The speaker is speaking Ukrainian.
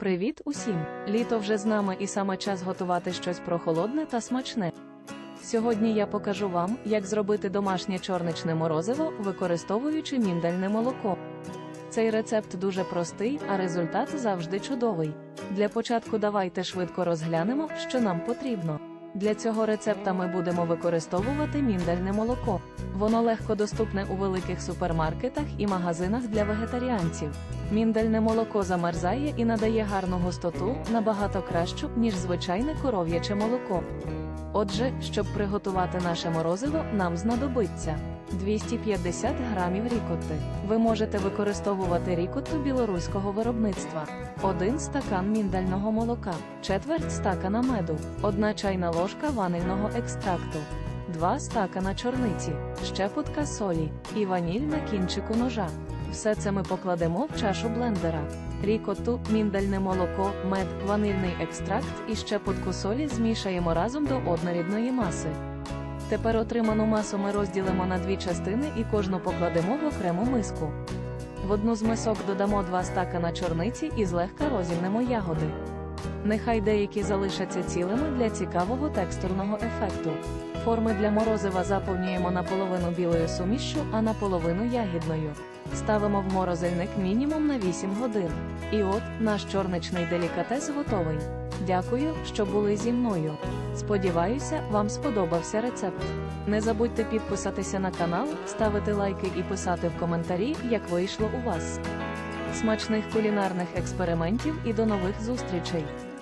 Привіт усім! Літо вже з нами і саме час готувати щось прохолодне та смачне. Сьогодні я покажу вам, як зробити домашнє чорничне морозиво, використовуючи міндальне молоко. Цей рецепт дуже простий, а результат завжди чудовий. Для початку давайте швидко розглянемо, що нам потрібно. Для цього рецепта ми будемо використовувати міндальне молоко. Воно легко доступне у великих супермаркетах і магазинах для вегетаріанців. Міндальне молоко замерзає і надає гарну густоту, набагато кращу, ніж звичайне коров'яче молоко. Отже, щоб приготувати наше морозиво, нам знадобиться 250 грамів рікотти. Ви можете використовувати рікотту білоруського виробництва, 1 стакан міндального молока, четверть стакана меду, 1 чайна ложка ванильного екстракту, 2 стакана чорниці, щепотка солі і ваніль на кінчику ножа. Все це ми покладемо в чашу блендера. рікоту, міндальне молоко, мед, ванильний екстракт і щепотку солі змішаємо разом до однорідної маси. Тепер отриману масу ми розділимо на дві частини і кожну покладемо в окрему миску. В одну з мисок додамо 2 стакана чорниці і злегка розімнемо ягоди. Нехай деякі залишаться цілими для цікавого текстурного ефекту. Форми для морозива заповнюємо наполовину білою сумішшю, а наполовину ягідною. Ставимо в морозильник мінімум на 8 годин. І от наш чорничний делікатес готовий. Дякую, що були зі мною. Сподіваюся, вам сподобався рецепт. Не забудьте підписатися на канал, ставити лайки і писати в коментарі, як вийшло у вас. Смачних кулінарних експериментів і до нових зустрічей!